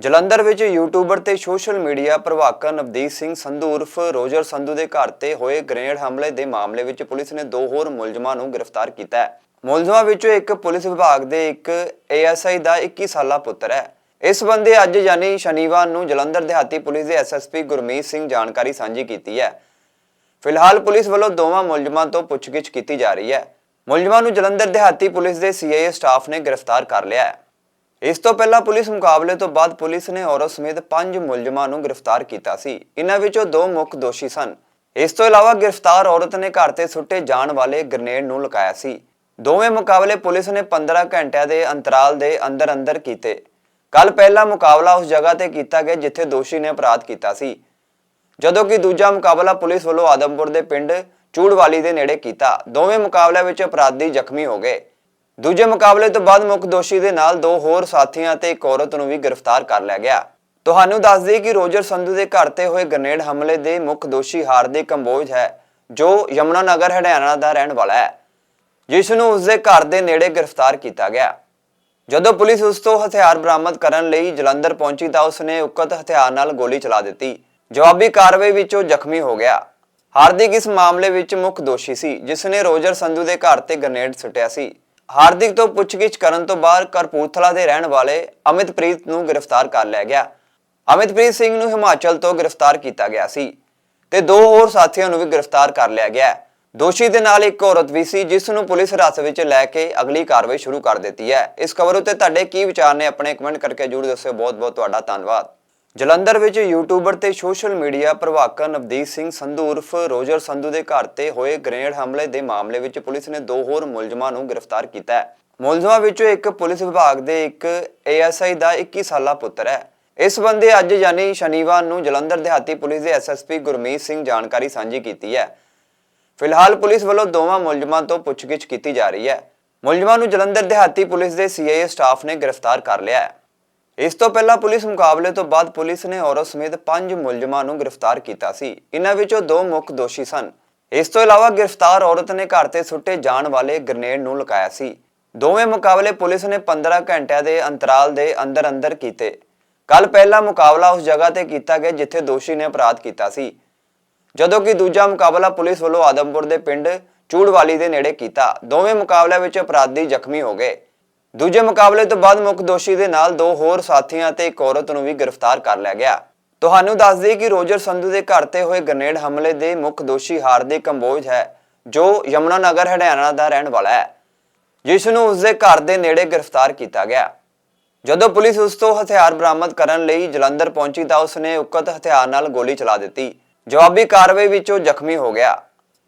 ਜਲੰਧਰ ਵਿੱਚ ਯੂਟਿਊਬਰ ਤੇ social media ਪ੍ਰਭਾਕਰ ਨਵਦੀਪ ਸਿੰਘ ਸੰਧੂ ਉਰਫ ਰੋਜਰ ਸੰਧੂ ਦੇ ਘਰ ਤੇ ਹੋਏ ਗ੍ਰੇਨੇਡ ਹਮਲੇ ਦੇ ਮਾਮਲੇ ਵਿੱਚ ਪੁਲਿਸ ਨੇ ਦੋ ਹੋਰ ਮੁਲਜ਼ਮਾਂ ਨੂੰ ਗ੍ਰਿਫਤਾਰ ਕੀਤਾ ਹੈ। ਮੁਲਜ਼ਮਾਂ ਵਿੱਚੋਂ ਇੱਕ ਪੁਲਿਸ ਵਿਭਾਗ ਦੇ ਇੱਕ ਏਐਸਆਈ ਦਾ 21 ਸਾਲਾ ਪੁੱਤਰ ਹੈ। ਇਸ ਬੰਦੇ ਅੱਜ ਯਾਨੀ ਸ਼ਨੀਵਾਰ ਨੂੰ ਜਲੰਧਰ ਦਿਹਾਤੀ ਪੁਲਿਸ ਦੇ ਐਸਐਸਪੀ ਗੁਰਮੀਤ ਸਿੰਘ ਜਾਣਕਾਰੀ ਸਾਂਝੀ ਕੀਤੀ ਹੈ। ਫਿਲਹਾਲ ਪੁਲਿਸ ਵੱਲੋਂ ਦੋਵਾਂ ਮੁਲਜ਼ਮਾਂ ਤੋਂ ਪੁੱਛਗਿੱਛ ਕੀਤੀ ਜਾ ਰਹੀ ਹੈ। ਮੁਲਜ਼ਮਾਂ ਨੂੰ ਜਲੰਧਰ ਦਿਹਾਤੀ ਪੁਲਿਸ ਦੇ ਸੀਆਈਏ ਸਟਾਫ ਨੇ ਗ੍ਰਿਫਤਾਰ ਕਰ ਲਿਆ ਹੈ। ਇਸ ਤੋਂ ਪਹਿਲਾਂ ਪੁਲਿਸ ਮੁਕਾਬਲੇ ਤੋਂ ਬਾਅਦ ਪੁਲਿਸ ਨੇ ਔਰਤ ਸਮੇਤ ਪੰਜ ਮੁਲਜ਼ਮਾਂ ਨੂੰ ਗ੍ਰਿਫਤਾਰ ਕੀਤਾ ਸੀ। ਇਨ੍ਹਾਂ ਵਿੱਚੋਂ ਦੋ ਮੁੱਖ ਦੋਸ਼ੀ ਸਨ। ਇਸ ਤੋਂ ਇਲਾਵਾ ਗ੍ਰਿਫਤਾਰ ਔਰਤ ਨੇ ਘਰ ਤੇ ਸੁੱਟੇ ਜਾਣ ਵਾਲੇ ਗ੍ਰਨੇਡ ਨੂੰ ਲੁਕਾਇਆ ਸੀ। ਦੋਵੇਂ ਮੁਕਾਬਲੇ ਪੁਲਿਸ ਨੇ 15 ਘੰਟਿਆਂ ਦੇ ਅੰਤਰਾਲ ਦੇ ਅੰਦਰ ਅੰਦਰ ਕੀਤੇ। ਕੱਲ ਪਹਿਲਾ ਮੁਕਾਬਲਾ ਉਸ ਜਗ੍ਹਾ ਤੇ ਕੀਤਾ ਗਿਆ ਜਿੱਥੇ ਦੋਸ਼ੀ ਨੇ ਅਪਰਾਧ ਕੀਤਾ ਸੀ। ਜਦੋਂ ਕਿ ਦੂਜਾ ਮੁਕਾਬਲਾ ਪੁਲਿਸ ਵੱਲੋਂ ਆਦਮਪੁਰ ਦੇ ਪਿੰਡ ਚੂੜਵਾਲੀ ਦੇ ਨੇੜੇ ਕੀਤਾ। ਦੋਵੇਂ ਮੁਕਾਬਲਿਆਂ ਵਿੱਚ ਅਪਰਾਧੀ ਜ਼ਖਮੀ ਹੋ ਗਏ। ਦੂਜੇ ਮੁਕਾਬਲੇ ਤੋਂ ਬਾਅਦ ਮੁੱਖ ਦੋਸ਼ੀ ਦੇ ਨਾਲ ਦੋ ਹੋਰ ਸਾਥੀਆਂ ਤੇ ਇੱਕ ਔਰਤ ਨੂੰ ਵੀ ਗ੍ਰਿਫਤਾਰ ਕਰ ਲਿਆ ਗਿਆ। ਤੁਹਾਨੂੰ ਦੱਸ ਦਈਏ ਕਿ ਰੋਜਰ ਸੰਧੂ ਦੇ ਘਰ ਤੇ ਹੋਏ ਗ੍ਰਨੇਡ ਹਮਲੇ ਦੇ ਮੁੱਖ ਦੋਸ਼ੀ ਹਾਰਦਿਕ ਕੰਬੋਜ ਹੈ, ਜੋ ਯਮੁਨਾ ਨਗਰ ਹਰਿਆਣਾ ਦਾ ਰਹਿਣ ਵਾਲਾ ਹੈ, ਜਿਸ ਨੂੰ ਉਸਦੇ ਘਰ ਦੇ ਨੇੜੇ ਗ੍ਰਿਫਤਾਰ ਕੀਤਾ ਗਿਆ। ਜਦੋਂ ਪੁਲਿਸ ਉਸ ਤੋਂ ਹਥਿਆਰ ਬਰਾਮਦ ਕਰਨ ਲਈ ਜਲੰਧਰ ਪਹੁੰਚੀ ਤਾਂ ਉਸਨੇ ਉਕਤ ਹਥਿਆਰ ਨਾਲ ਗੋਲੀ ਚਲਾ ਦਿੱਤੀ। ਜਵਾਬੀ ਕਾਰਵਾਈ ਵਿੱਚ ਉਹ ਜ਼ਖਮੀ ਹੋ ਗਿਆ। ਹਾਰਦਿਕ ਇਸ ਮਾਮਲੇ ਵਿੱਚ ਮੁੱਖ ਦੋਸ਼ੀ ਸੀ, ਜਿਸ ਨੇ ਰੋਜਰ ਸੰਧੂ ਦੇ ਘਰ ਤੇ ਗ੍ਰਨੇਡ ਸੁੱਟਿਆ ਸੀ। ਹਾਰਦਿਕ ਤੋਂ ਪੁੱਛਗਿੱਛ ਕਰਨ ਤੋਂ ਬਾਅਦ ਕਰਪੂਰਥਲਾ ਦੇ ਰਹਿਣ ਵਾਲੇ ਅਮਿਤਪ੍ਰੀਤ ਨੂੰ ਗ੍ਰਿਫਤਾਰ ਕਰ ਲਿਆ ਗਿਆ। ਅਮਿਤਪ੍ਰੀਤ ਸਿੰਘ ਨੂੰ ਹਿਮਾਚਲ ਤੋਂ ਗ੍ਰਿਫਤਾਰ ਕੀਤਾ ਗਿਆ ਸੀ ਤੇ ਦੋ ਹੋਰ ਸਾਥੀਆਂ ਨੂੰ ਵੀ ਗ੍ਰਿਫਤਾਰ ਕਰ ਲਿਆ ਗਿਆ ਦੋਸ਼ੀ ਦੇ ਨਾਲ ਇੱਕ ਔਰਤ ਵੀ ਸੀ, ਜਿਸ ਨੂੰ ਪੁਲਿਸ ਹਿਰਾਸਤ ਵਿੱਚ ਲੈ ਕੇ ਅਗਲੀ ਕਾਰਵਾਈ ਸ਼ੁਰੂ ਕਰ ਦਿੱਤੀ ਹੈ। ਇਸ ਖਬਰ ਉੱਤੇ ਤੁਹਾਡੇ ਕੀ ਵਿਚਾਰ ਨੇ? ਆਪਣੇ ਕਮੈਂਟ ਕਰਕੇ ਜਰੂਰ ਦੱਸਿਓ। ਬਹੁਤ ਬਹੁਤ ਤੁਹਾਡਾ ਧੰਨਵਾਦ। ਜਲੰਧਰ ਵਿੱਚ ਯੂਟਿਊਬਰ ਤੇ ਸੋਸ਼ਲ ਮੀਡੀਆ ਪ੍ਰਭਾਕਰ ਨਵਦੀਪ ਸਿੰਘ ਸੰਧੂ ਉਰਫ ਰੋਜਰ ਸੰਧੂ ਦੇ ਘਰ ਤੇ ਹੋਏ ਗ੍ਰੇਨੇਡ ਹਮਲੇ ਦੇ ਮਾਮਲੇ ਵਿੱਚ ਪੁਲਿਸ ਨੇ ਦੋ ਹੋਰ ਮੁਲਜ਼ਮਾਂ ਨੂੰ ਗ੍ਰਿਫਤਾਰ ਕੀਤਾ ਹੈ। ਮੁਲਜ਼ਮਾਂ ਵਿੱਚੋਂ ਇੱਕ ਪੁਲਿਸ ਵਿਭਾਗ ਦੇ ਇੱਕ ਏਐਸਆਈ ਦਾ 21 ਸਾਲਾ ਪੁੱਤਰ ਹੈ। ਇਸ ਸੰਬੰਧੀ ਅੱਜ ਯਾਨੀ ਸ਼ਨੀਵਾਰ ਨੂੰ ਜਲੰਧਰ ਦਿਹਾਤੀ ਪੁਲਿਸ ਦੇ ਐਸਐਸਪੀ ਗੁਰਮੀਤ ਸਿੰਘ ਜਾਣਕਾਰੀ ਸਾਂਝੀ ਕੀਤੀ ਹੈ। ਫਿਲਹਾਲ ਪੁਲਿਸ ਵੱਲੋਂ ਦੋਵਾਂ ਮੁਲਜ਼ਮਾਂ ਤੋਂ ਪੁੱਛਗਿੱਛ ਕੀਤੀ ਜਾ ਰਹੀ ਹੈ। ਮੁਲਜ਼ਮਾਂ ਨੂੰ ਜਲੰਧਰ ਦਿਹਾਤੀ ਪੁਲਿਸ ਦੇ ਸੀਆਈਏ ਸਟਾਫ ਨੇ ਗ੍ਰਿਫਤਾਰ ਕਰ ਲਿਆ ਹੈ। ਇਸ ਤੋਂ ਪਹਿਲਾਂ ਪੁਲਿਸ ਮੁਕਾਬਲੇ ਤੋਂ ਬਾਅਦ ਪੁਲਿਸ ਨੇ ਔਰਤ ਸਮੇਤ ਪੰਜ ਮੁਲਜ਼ਮਾਂ ਨੂੰ ਗ੍ਰਿਫਤਾਰ ਕੀਤਾ ਸੀ। ਇਨ੍ਹਾਂ ਵਿੱਚੋਂ ਦੋ ਮੁੱਖ ਦੋਸ਼ੀ ਸਨ। ਇਸ ਤੋਂ ਇਲਾਵਾ ਗ੍ਰਿਫਤਾਰ ਔਰਤ ਨੇ ਘਰ ਤੇ ਸੁੱਟੇ ਜਾਣ ਵਾਲੇ ਗ੍ਰਨੇਡ ਨੂੰ ਲੁਕਾਇਆ ਸੀ। ਦੋਵੇਂ ਮੁਕਾਬਲੇ ਪੁਲਿਸ ਨੇ 15 ਘੰਟਿਆਂ ਦੇ ਅੰਤਰਾਲ ਦੇ ਅੰਦਰ ਅੰਦਰ ਕੀਤੇ। ਕੱਲ ਪਹਿਲਾ ਮੁਕਾਬਲਾ ਉਸ ਜਗ੍ਹਾ ਤੇ ਕੀਤਾ ਗਿਆ ਜਿੱਥੇ ਦੋਸ਼ੀ ਨੇ ਅਪਰਾਧ ਕੀਤਾ ਸੀ। ਜਦੋਂ ਕਿ ਦੂਜਾ ਮੁਕਾਬਲਾ ਪੁਲਿਸ ਵੱਲੋਂ ਆਦਮਪੁਰ ਦੇ ਪਿੰਡ ਚੂੜਵਾਲੀ ਦੇ ਨੇੜੇ ਕੀਤਾ। ਦੋਵੇਂ ਮੁਕਾਬਲਿਆਂ ਵਿੱਚ ਅਪਰਾਧੀ ਜ਼ਖਮੀ ਹੋ ਗਏ। ਦੂਜੇ ਮੁਕਾਬਲੇ ਤੋਂ ਬਾਅਦ ਮੁੱਖ ਦੋਸ਼ੀ ਦੇ ਨਾਲ ਦੋ ਹੋਰ ਸਾਥੀਆਂ ਤੇ ਇੱਕ ਔਰਤ ਨੂੰ ਵੀ ਗ੍ਰਿਫਤਾਰ ਕਰ ਲਿਆ ਗਿਆ। ਤੁਹਾਨੂੰ ਦੱਸ ਦਈਏ ਕਿ ਰੋਜਰ ਸੰਧੂ ਦੇ ਘਰ ਤੇ ਹੋਏ ਗ੍ਰਨੇਡ ਹਮਲੇ ਦੇ ਮੁੱਖ ਦੋਸ਼ੀ ਹਾਰਦਿਕ ਕੰਬੋਜ ਹੈ, ਜੋ ਯਮੁਨਾ ਨਗਰ, ਹਰਿਆਣਾ ਦਾ ਰਹਿਣ ਵਾਲਾ ਹੈ। ਜਿਸ ਨੂੰ ਉਸਦੇ ਘਰ ਦੇ ਨੇੜੇ ਗ੍ਰਿਫਤਾਰ ਕੀਤਾ ਗਿਆ। ਜਦੋਂ ਪੁਲਿਸ ਉਸ ਤੋਂ ਹਥਿਆਰ ਬਰਾਮਦ ਕਰਨ ਲਈ ਜਲੰਧਰ ਪਹੁੰਚੀ ਤਾਂ ਉਸਨੇ ਉਕਤ ਹਥਿਆਰ ਨਾਲ ਗੋਲੀ ਚਲਾ ਦਿੱਤੀ। ਜਵਾਬੀ ਕਾਰਵਾਈ ਵਿੱਚ ਉਹ ਜ਼ਖਮੀ ਹੋ ਗਿਆ।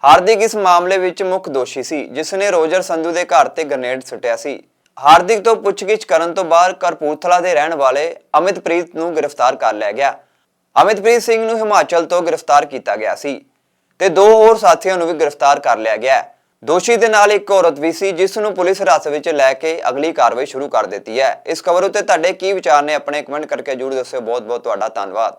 ਹਾਰਦਿਕ ਇਸ ਮਾਮਲੇ ਵਿੱਚ ਮੁੱਖ ਦੋਸ਼ੀ ਸੀ ਜਿਸ ਨੇ ਰੋਜਰ ਸੰਧੂ ਦੇ ਘਰ ਤੇ ਗ੍ਰਨੇਡ ਸੁੱਟਿਆ ਸੀ। ਹਾਰਦਿਕ ਤੋਂ ਪੁੱਛਗਿੱਛ ਕਰਨ ਤੋਂ ਬਾਅਦ ਕਰਪੂਰਥਲਾ ਦੇ ਰਹਿਣ ਵਾਲੇ ਅਮਿਤਪ੍ਰੀਤ ਨੂੰ ਗ੍ਰਿਫਤਾਰ ਕਰ ਲਿਆ ਗਿਆ। ਅਮਿਤਪ੍ਰੀਤ ਸਿੰਘ ਨੂੰ ਹਿਮਾਚਲ ਤੋਂ ਗ੍ਰਿਫਤਾਰ ਕੀਤਾ ਗਿਆ ਸੀ ਤੇ ਦੋ ਹੋਰ ਸਾਥੀਆਂ ਨੂੰ ਵੀ ਗ੍ਰਿਫਤਾਰ ਕਰ ਲਿਆ ਗਿਆ। ਦੋਸ਼ੀ ਦੇ ਨਾਲ ਇੱਕ ਔਰਤ ਵੀ ਸੀ, ਜਿਸ ਨੂੰ ਪੁਲਿਸ ਹਿਰਾਸਤ ਵਿੱਚ ਲੈ ਕੇ ਅਗਲੀ ਕਾਰਵਾਈ ਸ਼ੁਰੂ ਕਰ ਦਿੱਤੀ ਹੈ। ਇਸ ਖਬਰ ਉੱਤੇ ਤੁਹਾਡੇ ਕੀ ਵਿਚਾਰ ਨੇ, ਆਪਣੇ ਕਮੈਂਟ ਕਰਕੇ ਜਰੂਰ ਦੱਸਿਓ। ਬਹੁਤ ਬਹੁਤ ਤੁਹਾਡਾ ਧੰਨਵਾਦ।